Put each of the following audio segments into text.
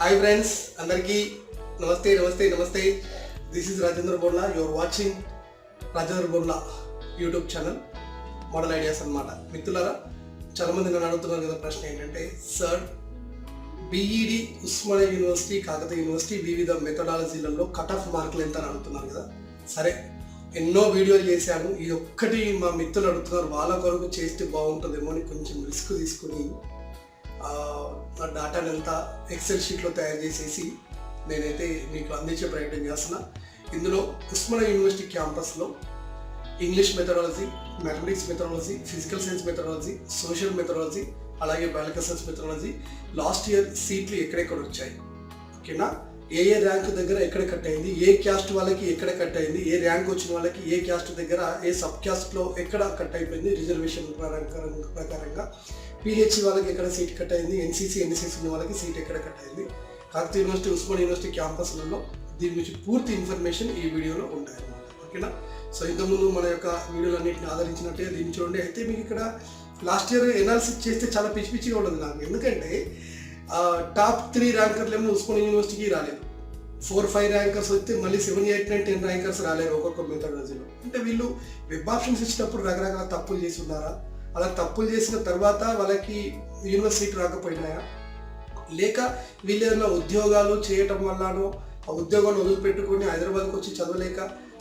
Hi friends అందరికీ నమస్తే నమస్తే నమస్తే. దిస్ ఇస్ రాజేంద్ర బోర్లా యువర్ వాచింగ్ రాజేంద్ర బోర్లా యూట్యూబ్ ఛానల్ మోడల్ ఐడియాస్ అనమాట మిత్రులారా చాలామంది నన్ను అడుగుతున్నారు కదా ప్రశ్న ఏంటంటే sir BEd Osmania university Kakatiya university వివిధ మెథడాలజీలలో కట్ ఆఫ్ మార్కులు ఎంత అని అడుగుతున్నారు కదా? సరే ఎన్నో వీడియోలు చేశాను. ఇది ఒక్కటి మా మిత్రులు అడుగుతున్నారు. వాళ్ళ కొరకు చేస్తే బాగుంటుందేమో అని కొంచెం రిస్క్ తీసుకుని నా డాటాని అంతా ఎక్సెల్ షీట్లో తయారు చేసేసి నేనైతే మీకు అందించే ప్రయత్నం చేస్తున్నా. ఇందులో ఉస్మానియా యూనివర్సిటీ క్యాంపస్లో English methodology mathematics methodology physical science methodology social methodology అలాగే biological science methodology last year సీట్లు ఎక్కడెక్కడ వచ్చాయి? ఓకేనా? ఏ ఏ ర్యాంక్ దగ్గర ఎక్కడ కట్ అయింది? ఏ క్యాస్ట్ వాళ్ళకి ఎక్కడ కట్ అయింది? ఏ ర్యాంక్ వచ్చిన వాళ్ళకి ఏ క్యాస్ట్ దగ్గర ఏ సబ్ క్యాస్ట్లో ఎక్కడ కట్ అయిపోయింది? రిజర్వేషన్ ప్రకారం- ప్రకారంగా పిహెచ్సి వాళ్ళకి ఎక్కడ సీట్ కట్ అయింది? ఎన్సీసీ ఎన్ఎస్ఎస్ ఉన్న వాళ్ళకి సీట్ ఎక్కడ కట్ అయింది? కాకతీయ యూనివర్సిటీ ఉస్మాన్ యూనివర్సిటీ క్యాంపస్లలో దీని గురించి పూర్తి ఇన్ఫర్మేషన్ ఈ వీడియోలో ఉంటాయి అన్నమాట. ఓకేనా? సో ఇంతకుముందు మన యొక్క వీడియోలన్నింటిని ఆదరించినట్టుగా దీన్ని చూడండి. అయితే మీకు ఇక్కడ లాస్ట్ ఇయర్ ఎనాలిసిస్ చేస్తే చాలా పిచ్చి పిచ్చిగా ఉండదు నాకు. ఎందుకంటే టాప్ త్రీ ర్యాంకర్లు ఏమో ఉస్మాన్ యూనివర్సిటీకి రాలేదు. ఫోర్ ఫైవ్ ర్యాంకర్స్ వస్తే మళ్ళీ seven eight nine ten rankers రాలేరు ఒక్కొక్క మెథడాలజీలో. అంటే వీళ్ళు వెబ్ ఆప్షన్స్ ఇచ్చినప్పుడు రకరకాల తప్పులు చేసి ఉన్నారా అలా తప్పులు చేసిన తర్వాత వాళ్ళకి యూనివర్సిటీ రాకపోయినాయా? లేక వీళ్ళు ఏదైనా ఉద్యోగాలు చేయటం వల్లనో ఆ ఉద్యోగాన్ని వదిలిపెట్టుకుని హైదరాబాద్కి వచ్చి చదవలేక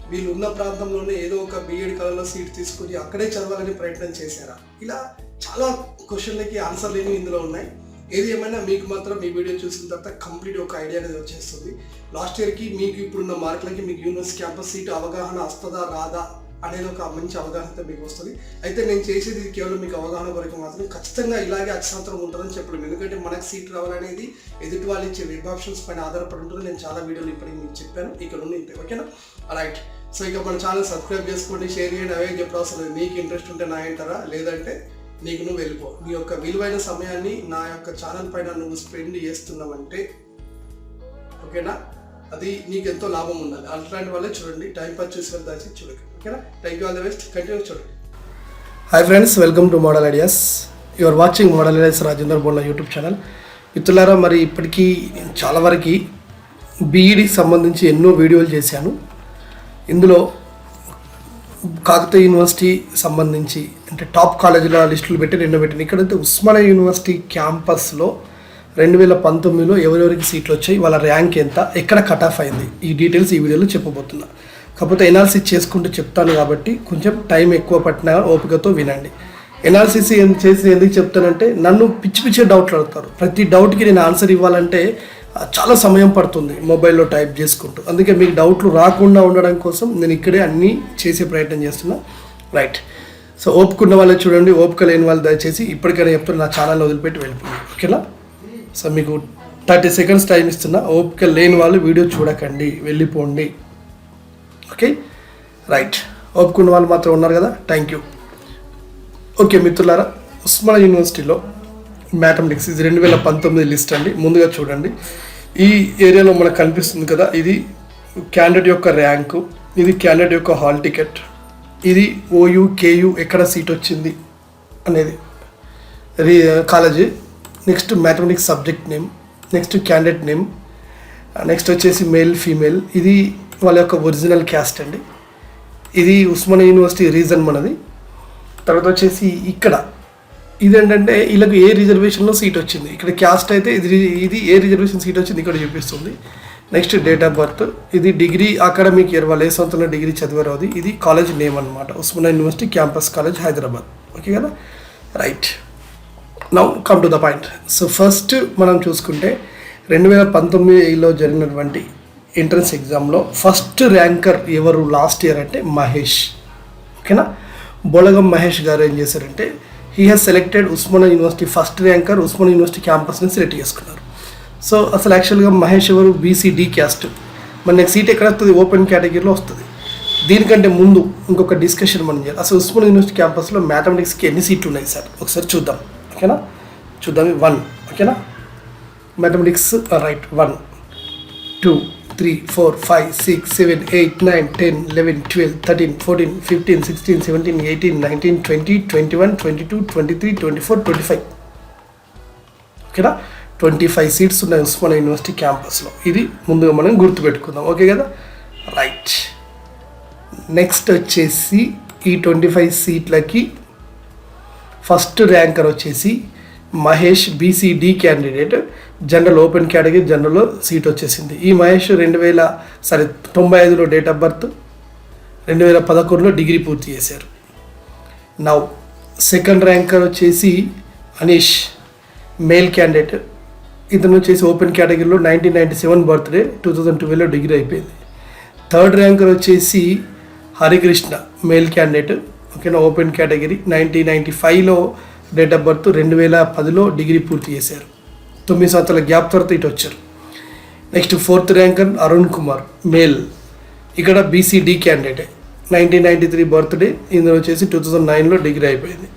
వీళ్ళు ఉన్న ప్రాంతంలోనే ఏదో ఒక బీఎడ్ కళలో సీట్ తీసుకొని అక్కడే చదవాలని ప్రయత్నం చేశారా? ఇలా చాలా క్వశ్చన్లకి ఆన్సర్ లేని ఇందులో ఉన్నాయి. ఏది ఏమైనా మీకు మాత్రం మీ వీడియో చూసిన తర్వాత కంప్లీట్ ఒక ఐడియా అనేది వచ్చేస్తుంది. లాస్ట్ ఇయర్కి మీకు ఇప్పుడున్న మార్కులకి మీకు యూనివర్సిటీ క్యాంపస్ సీట్ అవగాహన వస్తుందా రాదా? అనేది ఒక మంచి అవగాహన మీకు వస్తుంది. అయితే నేను చేసేది కేవలం మీకు అవగాహన వరకు మాత్రం ఖచ్చితంగా ఇలాగే అక్షాంతరం ఉంటుందని చెప్పడం ఎందుకంటే మనకు సీట్ రావాలనేది ఎదుటి వాళ్ళు ఇచ్చే వెబ్ ఆప్షన్స్ పైన ఆధారపడి ఉంటుంది. నేను చాలా వీడియోలు ఇప్పటికి మీకు చెప్పాను. ఇక్కడ నుండి ఇంతే ఓకేనా? రైట్ సో ఇక మన ఛానల్ సబ్స్క్రైబ్ చేసుకోండి షేర్ చేయండి అవే చెప్పడం అవసరం మీకు ఇంట్రెస్ట్ ఉంటే నా ఏంటారా? లేదంటే నీకు నువ్వు వెళ్ళిపో. నీ యొక్క విలువైన సమయాన్ని నా యొక్క ఛానల్ పైన నువ్వు స్పెండ్ చేస్తున్నావంటే ఓకేనా? అది నీకు ఎంతో లాభం ఉండాలి. అట్లాంటి వాళ్ళే చూడండి. టైం పాస్ చూసి వెళ్తాచి చూడండి ఓకేనా thank you all the best continue చూడండి hi friends welcome to model ideas your watching model ideas Rajender Bolla YouTube channel మిత్రులారా మరి ఇప్పటికీ చాలా వరకు బీఈడికి సంబంధించి ఎన్నో వీడియోలు చేశాను. ఇందులో కాకతీయ యూనివర్సిటీ సంబంధించి అంటే టాప్ కాలేజీల లిస్టులు పెట్టి రెండు పెట్టిన ఇక్కడైతే ఉస్మానియా యూనివర్సిటీ క్యాంపస్లో రెండు వేల పంతొమ్మిదిలో ఎవరెవరికి సీట్లు వచ్చాయి వాళ్ళ ర్యాంక్ ఎంత ఎక్కడ కట్ ఆఫ్ అయింది ఈ డీటెయిల్స్ ఈ వీడియోలో చెప్పబోతున్నా. కాకపోతే ఎనాలిసిస్ చేసుకుంటూ చెప్తాను కాబట్టి కొంచెం టైం ఎక్కువ పట్టిన ఓపికతో వినండి. ఎనాలిసిస్ చేసి ఎందుకు చెప్తానంటే నన్ను పిచ్చి పిచ్చి డౌట్లు అడుగుతారు. ప్రతి డౌట్కి నేను ఆన్సర్ ఇవ్వాలంటే చాలా సమయం పడుతుంది మొబైల్లో టైప్ చేసుకుంటూ. అందుకే మీకు డౌట్లు రాకుండా ఉండడం కోసం నేను ఇక్కడే అన్నీ చేసే ప్రయత్నం చేస్తున్నా. రైట్ సో ఓపుకున్న వాళ్ళే చూడండి ఓపిక లేని వాళ్ళు దయచేసి ఇప్పటికైనా చెప్తున్నా నా ఛానల్ వదిలిపెట్టి వెళ్ళిపోయింది ఓకేనా సో మీకు థర్టీ సెకండ్స్ టైం ఇస్తున్నా. ఓపిక లేని వాళ్ళు వీడియో చూడకండి. వెళ్ళిపోండి. ఓకే? రైట్. ఒప్పుకున్న వాళ్ళు మాత్రం ఉన్నారు కదా? థ్యాంక్ యూ ఓకే మిత్రులారా ఉస్మానియా యూనివర్సిటీలో మ్యాథమెటిక్స్ ఇది రెండు వేల పంతొమ్మిది లిస్ట్ అండి. ముందుగా చూడండి. ఈ ఏరియాలో మనకు కనిపిస్తుంది కదా ఇది క్యాండిడేట్ యొక్క ర్యాంకు ఇది క్యాండిడేట్ యొక్క హాల్ టికెట్ ఇది ఓయూ కేయూ ఎక్కడ సీట్ వచ్చింది అనేది. రీ college next mathematics subject name next candidate name next వచ్చేసి మేల్ ఫీమేల్ ఇది వాళ్ళ యొక్క ఒరిజినల్ క్యాస్ట్ అండి. ఇది ఉస్మానియా యూనివర్సిటీ రీజన్ మనది. తర్వాత వచ్చేసి ఇక్కడ. ఇదేంటంటే వీళ్ళకి ఏ రిజర్వేషన్లో సీట్ వచ్చింది? ఇక్కడ క్యాస్ట్ అయితే ఇది ఇది ఏ రిజర్వేషన్ సీట్ వచ్చింది ఇక్కడ చూపిస్తుంది. నెక్స్ట్ డేట్ ఆఫ్ బర్త్ ఇది డిగ్రీ అకాడమిక్ ఇయర్ వాళ్ళు ఏ సంవత్సరంలో డిగ్రీ చదివారో అది. ఇది కాలేజ్ నేమ్ అనమాట Osmania university campus college Hyderabad. Okay కదా? Right now come to the point so first మనం చూసుకుంటే రెండు వేల పంతొమ్మిదిలో జరిగినటువంటి ఎంట్రన్స్ ఎగ్జామ్లో ఫస్ట్ ర్యాంకర్ ఎవరు లాస్ట్ ఇయర్ అంటే మహేష్. ఓకేనా? బొలగం మహేష్ గారు ఏం చేశారంటే he has selected Osmania university first ranker Osmania university క్యాంపస్ని select చేసుకున్నారు. సో అసలు యాక్చువల్గా మహేష్ ఎవరు? బీసీడీ క్యాస్ట్ మన నెక్స్ట్ సీట్ ఎక్కడ వస్తుంది? ఓపెన్ కేటగిరీలో వస్తుంది. దీనికంటే ముందు ఇంకొక డిస్కషన్ మనం చేయాలి. అసలు ఉస్మానియా యూనివర్సిటీ క్యాంపస్లో మ్యాథమెటిక్స్కి ఎన్ని సీట్లు ఉన్నాయి సార్? ఒకసారి చూద్దాం. ఓకేనా? చూద్దాం. వన్ ఓకేనా? Mathematics right one two three four five six seven eight nine ten eleven twelve thirteen fourteen fifteen sixteen seventeen eighteen nineteen twenty twenty one twenty two twenty three twenty four twenty five ఓకేనా? Twenty five seats ఉన్నాయి Osmania university క్యాంపస్లో ఇది ముందుగా మనం గుర్తుపెట్టుకుందాం. Okay కదా? Right next వచ్చేసి ఈ ట్వంటీ ఫైవ్ సీట్లకి ఫస్ట్ ర్యాంకర్ వచ్చేసి Mahesh BCD candidate general open category జనరల్లో seat వచ్చేసింది. ఈ మహేష్ రెండు వేల సారీ తొంభై ఐదులో డేట్ ఆఫ్ బర్త్ రెండు వేల పదకొండులో డిగ్రీ పూర్తి చేశారు. నౌ సెకండ్ ర్యాంకర్ వచ్చేసి అనీష్ మేల్ క్యాండిడేట్. ఇతను వచ్చేసి ఓపెన్ కేటగిరీలో nineteen ninety seven birthday two thousand ట్వెల్వ్లో degree అయిపోయింది. థర్డ్ ర్యాంకర్ వచ్చేసి హరికృష్ణ మేల్ క్యాండిడేట్. ఓకేనా ఓపెన్ కేటగిరీ. నైన్టీన్ నైంటీ ఫైవ్లో డేట్ ఆఫ్ బర్త్ రెండు వేల పదిలో డిగ్రీ పూర్తి చేశారు. తొమ్మిది సంవత్సరాల గ్యాప్ తర్వాత ఇటు వచ్చారు. Next fourth ranker Arun Kumar male. ఇక్కడ BCD candidate nineteen ninety three birthday ఇందులో వచ్చేసి టూ థౌజండ్ నైన్లో డిగ్రీ అయిపోయింది.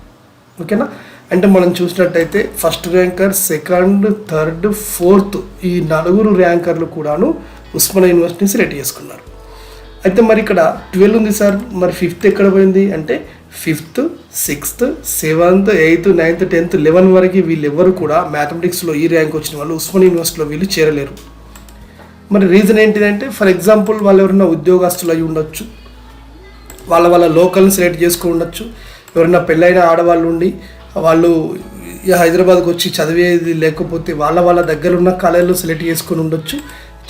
ఓకేనా అంటే మనం చూసినట్టయితే first ranker second third fourth ఈ నలుగురు ర్యాంకర్లు కూడాను ఉస్మానియా యూనివర్సిటీని సెలెక్ట్ చేసుకున్నారు. అయితే మరి ఇక్కడ ట్వెల్వ్ ఉంది సార్. మరి ఫిఫ్త్ ఎక్కడ పోయింది? అంటే fifth sixth seventh eighth ninth tenth eleven వరకు వీళ్ళెవ్వరు కూడా మ్యాథమెటిక్స్లో ఈ ర్యాంక్ వచ్చిన వాళ్ళు ఉస్మాన్ యూనివర్సిటీలో వీళ్ళు చేరలేరు. మరి రీజన్ ఏంటిదంటే ఫర్ ఎగ్జాంపుల్ వాళ్ళు ఎవరైనా ఉద్యోగస్తులు అయి ఉండొచ్చు వాళ్ళ వాళ్ళ లోకల్ని సెలెక్ట్ చేసుకుని ఉండొచ్చు ఎవరైనా పెళ్ళైన ఆడవాళ్ళు ఉండి వాళ్ళు హైదరాబాద్కి వచ్చి చదివేది లేకపోతే వాళ్ళ వాళ్ళ దగ్గర ఉన్న కాలేజీలో సెలెక్ట్ చేసుకొని ఉండొచ్చు.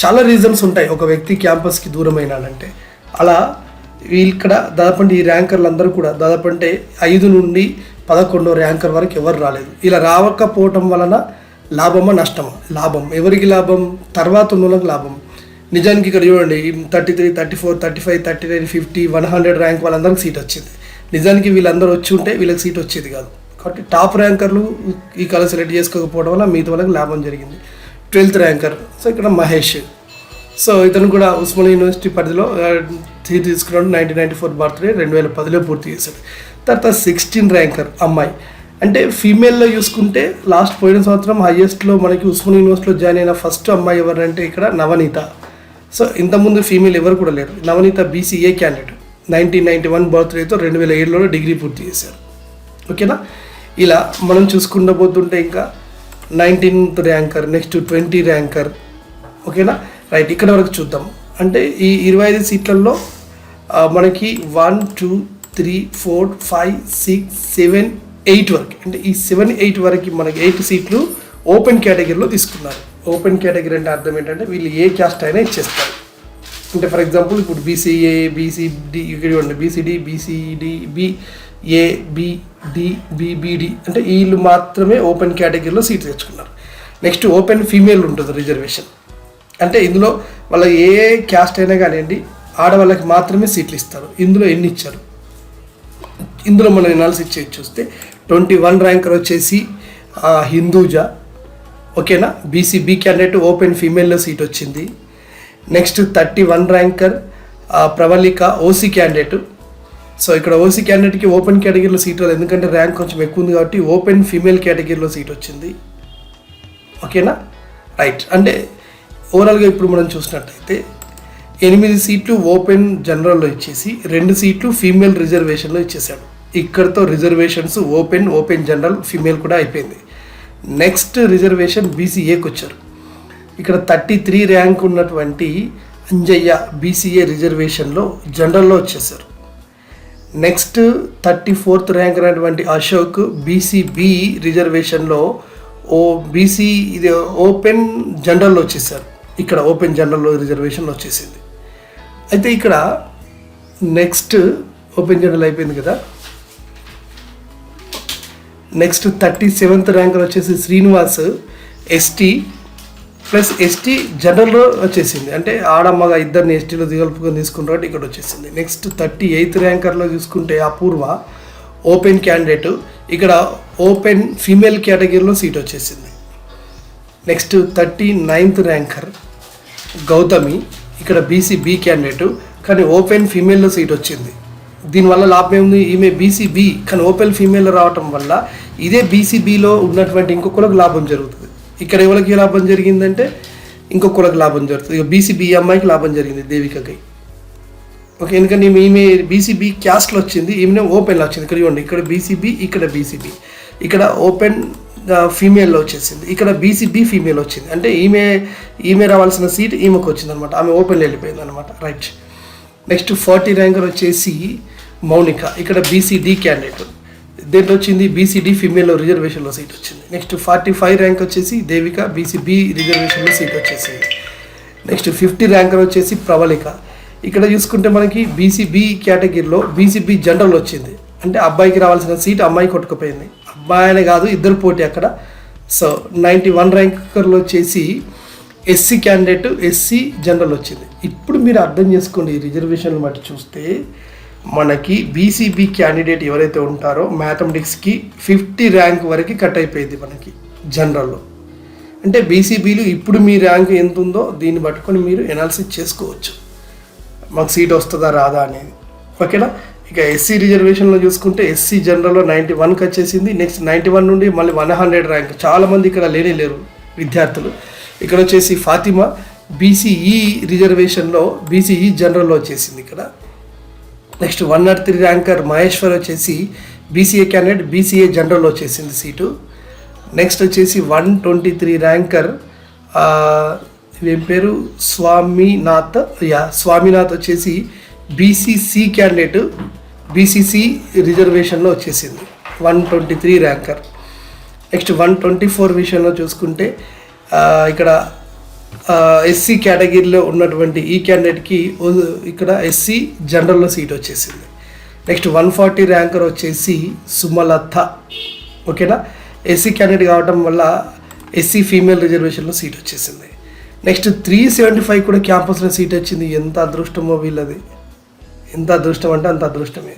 చాలా రీజన్స్ ఉంటాయి ఒక వ్యక్తి క్యాంపస్కి దూరమైనాడంటే అలా ఇక్కడ దాదాపు ఈ ర్యాంకర్లు అందరూ కూడా దాదాపు అంటే ఐదు నుండి పదకొండో ర్యాంకర్ వరకు ఎవరు రాలేదు. ఇలా రావకపోవటం వలన లాభమా నష్టమా? లాభం. ఎవరికి లాభం? తర్వాత ఉన్న వాళ్ళకి లాభం. నిజానికి ఇక్కడ చూడండి thirty three thirty four thirty five thirty nine fifty one hundred rank వాళ్ళందరికీ సీట్ వచ్చింది. నిజానికి వీళ్ళందరూ వచ్చి ఉంటే వీళ్ళకి సీట్ వచ్చేది కాదు. కాబట్టి టాప్ ర్యాంకర్లు ఈ కళ సెలెక్ట్ చేసుకోకపోవడం వల్ల మిగతా వాళ్ళకి లాభం జరిగింది. Twelfth ranker. సో ఇక్కడ మహేష్. సో ఇతను కూడా ఉస్మానియా యూనివర్సిటీ పరిధిలో సీట్ తీసుకున్నాడు. నైన్టీన్ నైన్టీ ఫోర్ బర్త్డే రెండు వేల పదిలో పూర్తి చేశాడు. తర్వాత సిక్స్టీన్ ర్యాంకర్ అమ్మాయి. అంటే ఫీమేల్లో చూసుకుంటే లాస్ట్ పోయిన సంవత్సరం హైయెస్ట్లో మనకి ఉస్మాన్ యూనివర్సిటీలో జాయిన్ అయిన ఫస్ట్ అమ్మాయి ఎవరంటే ఇక్కడ నవనీత. సో ఇంతకుముందు ఫీమేల్ ఎవరు కూడా లేరు. Navaneetha BCA candidate nineteen ninety one బర్త్డేతో రెండు వేల ఏడులో డిగ్రీ పూర్తి చేశారు. ఓకేనా? ఇలా మనం చూసుకుంటూ పోతుంటే ఇంకా nineteenth ranker next twenty ranker. ఓకేనా? రైట్ ఇక్కడ వరకు చూద్దాం. అంటే ఈ ఇరవై ఐదు సీట్లలో మనకి one two three four five six seven eight వరకు. అంటే ఈ సెవెన్ ఎయిట్ వరకు మనకి ఎయిట్ సీట్లు ఓపెన్ కేటగిరీలో తీసుకున్నారు. ఓపెన్ కేటగిరీ అంటే అర్థం ఏంటంటే వీళ్ళు ఏ క్యాస్ట్ అయినా ఇచ్చేస్తారు. అంటే ఫర్ ఎగ్జాంపుల్ ఇప్పుడు బీసీఏ బీసీడి ఇక్కడ ఇవ్వండి BCD BCD B A BD BBD అంటే వీళ్ళు మాత్రమే ఓపెన్ కేటగిరీలో సీట్ తెచ్చుకున్నారు. నెక్స్ట్ ఓపెన్ ఫీమేల్ ఉంటుంది రిజర్వేషన్ అంటే ఇందులో వాళ్ళ ఏ క్యాస్ట్ అయినా కానివ్వండి ఆడవాళ్ళకి మాత్రమే సీట్లు ఇస్తారు. ఇందులో ఎన్ని ఇచ్చారు ఇందులో మనం ఎనాలిసిస్ చేసి చూస్తే ట్వంటీ వన్ ర్యాంకర్ వచ్చేసి హిందూజా. ఓకేనా? బీసీ బీ క్యాండిడేట్ ఓపెన్ ఫీమేల్లో సీట్ వచ్చింది. Next thirty one ranker Pravalika OC candidate so ఇక్కడ ఓసీ క్యాండిడేట్కి ఓపెన్ కేటగిరీలో సీట్ రాదు ఎందుకంటే ర్యాంక్ కొంచెం ఎక్కువ ఉంది కాబట్టి ఓపెన్ ఫీమేల్ కేటగిరీలో సీట్ వచ్చింది. ఓకేనా? రైట్ అంటే ఓవరాల్గా ఇప్పుడు మనం చూసినట్టయితే ఎనిమిది సీట్లు ఓపెన్ జనరల్లో ఇచ్చేసి రెండు సీట్లు ఫీమేల్ రిజర్వేషన్లో ఇచ్చేసాడు ఇక్కడతో reservations open open general female కూడా అయిపోయింది. నెక్స్ట్ రిజర్వేషన్ బీసీఏకి వచ్చారు. ఇక్కడ థర్టీ త్రీ ర్యాంక్ ఉన్నటువంటి అంజయ్య బీసీఏ రిజర్వేషన్లో జనరల్లో వచ్చేసారు నెక్స్ట్ థర్టీ ఫోర్త్ ర్యాంక్ అయినటువంటి అశోక్ బీసీబీ రిజర్వేషన్లో ఓ బీసీ ఇది ఓపెన్ జనరల్లో వచ్చేసారు ఇక్కడ ఓపెన్ జనరల్లో రిజర్వేషన్ వచ్చేసింది. అయితే ఇక్కడ నెక్స్ట్ ఓపెన్ జనరల్ అయిపోయింది కదా. నెక్స్ట్ థర్టీ సెవెంత్ ర్యాంకర్ వచ్చేసి శ్రీనివాస్ ఎస్టీ ప్లస్ ఎస్టీ జనరల్లో వచ్చేసింది. అంటే ఆడమ్మగా ఇద్దరిని ఎస్టీలో దిగలుపుకొని తీసుకున్న ఇక్కడ వచ్చేసింది. నెక్స్ట్ థర్టీ ఎయిత్ ర్యాంకర్లో చూసుకుంటే అపూర్వ ఓపెన్ క్యాండిడేట్ ఇక్కడ ఓపెన్ ఫీమేల్ కేటగిరీలో సీట్ వచ్చేసింది. Next thirty ninth ranker Gautami. ఇక్కడ బీసీ బి క్యాండిడేట్ కానీ ఓపెన్ ఫీమేల్లో సీట్ వచ్చింది. దీనివల్ల లాభం ఏముంది? ఈమె బీసీబీ కానీ ఓపెన్ ఫీమేల్లో రావటం వల్ల ఇదే బీసీబీలో ఉన్నటువంటి ఇంకొకరికి లాభం జరుగుతుంది. ఇక్కడ ఎవరికి లాభం జరిగిందంటే ఇంకొకరికి లాభం జరుగుతుంది. ఇక బీసీబీ అమ్మాయికి లాభం జరిగింది దేవికకి. ఓకే ఎందుకంటే ఈమె ఈమె బీసీబీ క్యాస్ట్లో వచ్చింది ఈమె ఓపెన్లో వచ్చింది. ఇక్కడ చూడండి ఇక్కడ బీసీబీ ఇక్కడ బీసీబీ ఇక్కడ ఓపెన్ ఫీమేల్లో వచ్చేసింది. ఇక్కడ బీసీబీ ఫీమేల్ వచ్చింది. అంటే ఈమె ఈమె రావాల్సిన సీట్ ఈమెకు వచ్చింది అనమాట ఆమె ఓపెన్ వెళ్ళిపోయింది అనమాట రైట్ నెక్స్ట్ ఫార్టీ ర్యాంకర్ వచ్చేసి మౌనిక. ఇక్కడ బీసీడీ క్యాండిడేట్ దేంట్లో వచ్చింది? బీసీడీ ఫీమేల్లో రిజర్వేషన్లో సీట్ వచ్చింది. నెక్స్ట్ ఫార్టీ ఫైవ్ ర్యాంక్ వచ్చేసి దేవిక బీసీబీ రిజర్వేషన్లో సీట్ వచ్చేసింది. నెక్స్ట్ ఫిఫ్టీ ర్యాంకర్ వచ్చేసి ప్రవళిక. ఇక్కడ చూసుకుంటే మనకి బీసీబీ కేటగిరీలో బీసీబీ జనరల్ వచ్చింది. అంటే అబ్బాయికి రావాల్సిన సీట్ అమ్మాయి కొట్టుకుపోయింది. అబ్బాయి కాదు ఇద్దరు పోటీ అక్కడ. సో నైంటీ వన్ ర్యాంకర్లో వచ్చేసి ఎస్సీ క్యాండిడేట్ ఎస్సీ జనరల్ వచ్చింది. ఇప్పుడు మీరు అర్థం చేసుకోండి ఈ రిజర్వేషన్లు బట్టి చూస్తే మనకి బీసీబీ క్యాండిడేట్ ఎవరైతే ఉంటారో మ్యాథమెటిక్స్కి ఫిఫ్టీ ర్యాంక్ వరకు కట్ అయిపోయింది మనకి జనరల్లో అంటే బీసీబీలు ఇప్పుడు మీ ర్యాంక్ ఎంత ఉందో దీన్ని పట్టుకొని మీరు ఎనాలిసిస్ చేసుకోవచ్చు. మాకు సీట్ వస్తుందా రాదా అనేది. ఓకేనా ఇక ఎస్సీ రిజర్వేషన్లో చూసుకుంటే ఎస్సీ జనరల్లో నైంటీ వన్కి వచ్చేసింది. నెక్స్ట్ నైంటీ వన్ నుండి మళ్ళీ వన్ హండ్రెడ్ ర్యాంక్. చాలామంది ఇక్కడ లేనే లేరు విద్యార్థులు. ఇక్కడ వచ్చేసి ఫాతిమా బీసీఈ రిజర్వేషన్లో బీసీఈ జనరల్లో వచ్చేసింది ఇక్కడ. Next one not three ranker Maheshwar వచ్చేసి బీసీఏ క్యాండిడేట్ బీసీఏ జనరల్లో వచ్చేసింది సీటు. నెక్స్ట్ వచ్చేసి వన్ ట్వంటీ త్రీ ర్యాంకర్ ఏం పేరు? స్వామినాథ్ యా స్వామినాథ్ వచ్చేసి బీసీసీ క్యాండిడేట్. బీసీసీ రిజర్వేషన్లో వచ్చేసింది one twenty three ranker next one twenty four విషయంలో చూసుకుంటే ఇక్కడ ఎస్సీ కేటగిరీలో ఉన్నటువంటి ఈ క్యాండిడేట్కి ఇక్కడ ఎస్సీ జనరల్లో సీట్ వచ్చేసింది. నెక్స్ట్ వన్ ఫార్టీ ర్యాంకర్ వచ్చేసి సుమలత. ఓకేనా? ఎస్సీ క్యాండిడేట్ కావడం వల్ల ఎస్సీ ఫీమేల్ రిజర్వేషన్లో సీట్ వచ్చేసింది. నెక్స్ట్ త్రీ సెవెంటీ ఫైవ్ కూడా క్యాంపస్లో సీట్ వచ్చింది. ఎంత అదృష్టమో వీళ్ళది. ఎంత అదృష్టం అంటే అంత అదృష్టమే.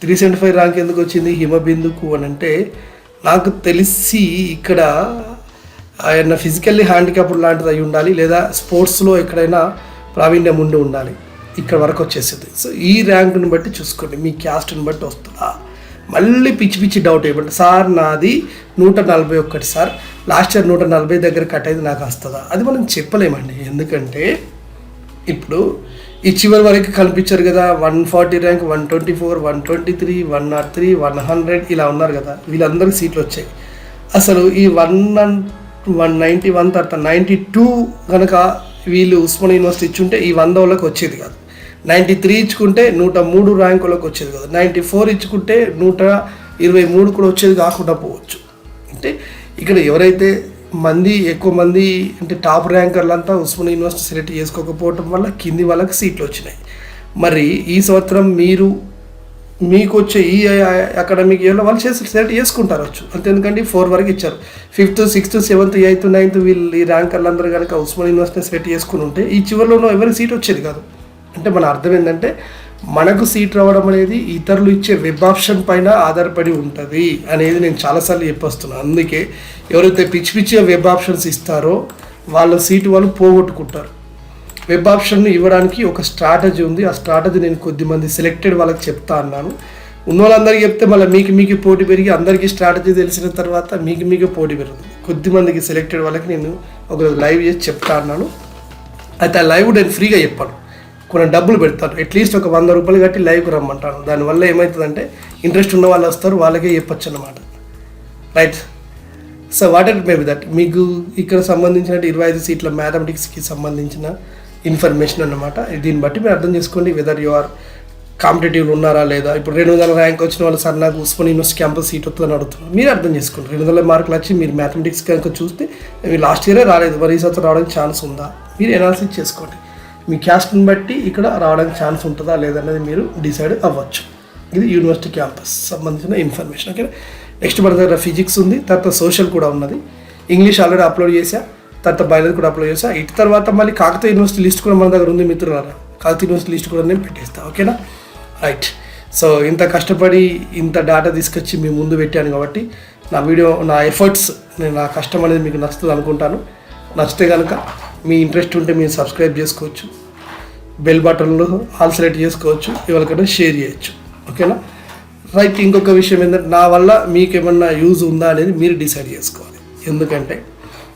త్రీ సెవెంటీ ఫైవ్ ర్యాంక్ ఎందుకు వచ్చింది? హిమబిందుకు అని అంటే నాకు తెలిసి ఇక్కడ ఆయన ఫిజికల్లీ హ్యాండిక్యాప్డ్ లాంటిది అయి ఉండాలి లేదా స్పోర్ట్స్లో ఎక్కడైనా ప్రావీణ్యం ఉండి ఉండాలి. ఇక్కడ వరకు వచ్చేసింది. సో ఈ ర్యాంక్ని బట్టి చూసుకోండి. మీ క్యాస్ట్ని బట్టి వస్తుందా? మళ్ళీ పిచ్చి పిచ్చి డౌట్ ఇవ్వండి సార్ నాది నూట నలభై ఒక్కటి సార్. లాస్ట్ ఇయర్ నూట నలభై దగ్గర కట్ అయింది నాకు వస్తుందా? అది మనం చెప్పలేమండి. ఎందుకంటే ఇప్పుడు ఈ చివరి వరకు కనిపించారు కదా one forty rank one twenty four one twenty three one not three one hundred ఇలా ఉన్నారు కదా వీళ్ళందరికీ సీట్లు వచ్చాయి. అసలు ఈ వన్ వన్ నైంటీ వన్ తర్వాత నైంటీ టూ కనుక వీళ్ళు ఉస్మాన్ యూనివర్సిటీ ఇచ్చుంటే ఈ వంద వాళ్ళకి వచ్చేది కాదు. నైంటీ త్రీ ఇచ్చుకుంటే నూట మూడు ర్యాంకులకు వచ్చేది కాదు. నైంటీ ఫోర్ ఇచ్చుకుంటే నూట ఇరవై మూడు కూడా వచ్చేది కాకుండా పోవచ్చు. అంటే ఇక్కడ ఎవరైతే మంది ఎక్కువ మంది అంటే టాప్ ర్యాంకర్లు అంతా యూనివర్సిటీ సెలెక్ట్ చేసుకోకపోవటం వల్ల కింది వాళ్ళకి సీట్లు వచ్చినాయి. మరి ఈ సంవత్సరం మీరు మీకు వచ్చే ఈ అకాడమిక్ ఇయర్లో వాళ్ళు చేసి సెలెక్ట్ చేసుకుంటారు వచ్చు. అంతే ఎందుకంటే ఫోర్ వరకు ఇచ్చారు. Fifth sixth seventh eighth ninth వీళ్ళు ఈ ర్యాంకర్లు అందరూ కనుక ఉస్మాన్ యూనివర్సిటీ సెలెక్ట్ చేసుకుని ఉంటే ఈ చివరిలోనూ ఎవరి సీట్ వచ్చేది కాదు. అంటే మన అర్థం ఏంటంటే మనకు సీట్ రావడం అనేది ఇతరులు ఇచ్చే వెబ్ ఆప్షన్ పైన ఆధారపడి ఉంటుంది అనేది నేను చాలాసార్లు చెప్పొస్తున్నాను అందుకే ఎవరైతే పిచ్చి పిచ్చిగా వెబ్ ఆప్షన్స్ ఇస్తారో వాళ్ళ సీటు వాళ్ళు పోగొట్టుకుంటారు. వెబ్ ఆప్షన్ ఇవ్వడానికి ఒక స్ట్రాటజీ ఉంది. ఆ స్ట్రాటజీ నేను కొద్దిమంది సెలెక్టెడ్ వాళ్ళకి చెప్తా అన్నాను. ఉన్న వాళ్ళందరికీ చెప్తే మళ్ళీ మీకు మీకు పోటీ పెరిగి అందరికీ స్ట్రాటజీ తెలిసిన తర్వాత మీకు మీకు పోటీ పెరుగుతుంది. కొద్దిమందికి సెలెక్టెడ్ వాళ్ళకి నేను ఒక లైవ్ చేసి చెప్తా అన్నాను. అయితే ఆ లైవ్ నేను ఫ్రీగా చెప్పాను. కొన్ని డబ్బులు పెడతారు. అట్లీస్ట్ ఒక వంద రూపాయలు కట్టి లైవ్కి రమ్మంటాను దానివల్ల ఏమవుతుందంటే ఇంట్రెస్ట్ ఉన్న వాళ్ళు వస్తారు వాళ్ళకే చెప్పొచ్చు అనమాట right so what it maybe that మీకు ఇక్కడ సంబంధించిన ఇరవై ఐదు సీట్ల మ్యాథమెటిక్స్కి సంబంధించిన ఇన్ఫర్మేషన్ అన్నమాట. దీన్ని బట్టి మీరు అర్థం చేసుకోండి వెదర్ యు ఆర్ కాంపిటేటివ్లు ఉన్నారా లేదా. ఇప్పుడు రెండు వందల ర్యాంక్ వచ్చిన వాళ్ళు సార్ నాకు ఉస్మాన్ యూనివర్సిటీ క్యాంపస్ సీట్ వస్తుందని అడుగుతున్నారు. మీరు అర్థం చేసుకోండి. రెండు వందల మార్కులు వచ్చి మీరు మ్యాథమెటిక్స్ కనుక చూస్తే మీరు లాస్ట్ ఇయరే రాలేదు. మరి ఈ సంవత్సరం రావడానికి ఛాన్స్ ఉందా? మీరు ఎనాలిసిస్ చేసుకోండి. మీ క్యాస్ట్ని బట్టి ఇక్కడ రావడానికి ఛాన్స్ ఉంటుందా లేదన్నది మీరు డిసైడ్ అవ్వచ్చు. ఇది యూనివర్సిటీ క్యాంపస్ సంబంధించిన ఇన్ఫర్మేషన్ ఓకే నెక్స్ట్ మన దగ్గర ఫిజిక్స్ ఉంది తర్వాత సోషల్ కూడా ఉన్నది. ఇంగ్లీష్ ఆల్రెడీ అప్లోడ్ చేశా తర్వాత బయాలజీ కూడా అప్లోడ్ చేశా. ఇటు తర్వాత మళ్ళీ కాకతీయ యూనివర్సిటీ లిస్ట్ కూడా మన దగ్గర ఉంది మిత్రులారా? కాకతీయ యూనివర్సిటీ లిస్ట్ కూడా నేను పెట్టేస్తా ఓకేనా? రైట్ సో ఇంత కష్టపడి ఇంత డేటా తీసుకొచ్చి మీ ముందు పెట్టాను కాబట్టి నా వీడియో నా ఎఫర్ట్స్ నేను నా కష్టం అనేది మీకు నచ్చుతుంది అనుకుంటాను. నచ్చితే కనుక మీ ఇంట్రెస్ట్ ఉంటే మీరు సబ్స్క్రైబ్ చేసుకోవచ్చు. బెల్ బటన్లో ఆల్ సెలెక్ట్ చేసుకోవచ్చు. ఎవరికైనా షేర్ చేయొచ్చు. ఓకేనా? రైట్ ఇంకొక విషయం ఏంటంటే నా వల్ల మీకు ఏమన్నా యూజ్ ఉందా అనేది మీరు డిసైడ్ చేసుకోవాలి. ఎందుకంటే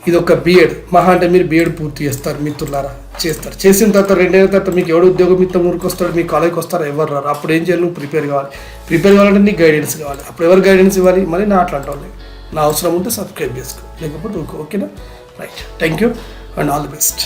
ఇది ఒక బిఎడ్ మహా అంటే మీరు బీఎడ్ పూర్తి చేస్తారు మిత్రులారా. చేస్తారు. చేసిన తర్వాత రెండేళ్ళ తర్వాత మీకు ఎవడు ఉద్యోగం మిత్రం ఊరికి వస్తాడు మీ కాలేజ్కి వస్తారో ఎవరు రారు. అప్పుడు ఏం చేయాలి? నువ్వు ప్రిపేర్ కావాలి. ప్రిపేర్ కావాలంటే నీకు గైడెన్స్ కావాలి. అప్పుడు ఎవరు గైడెన్స్ ఇవ్వాలి? మళ్ళీ నా అట్లాంటి వాళ్ళు. నా అవసరం ఉంటే సబ్స్క్రైబ్ చేసుకో. లేకపోతే ఓకేనా? Right. Thank you. And all the best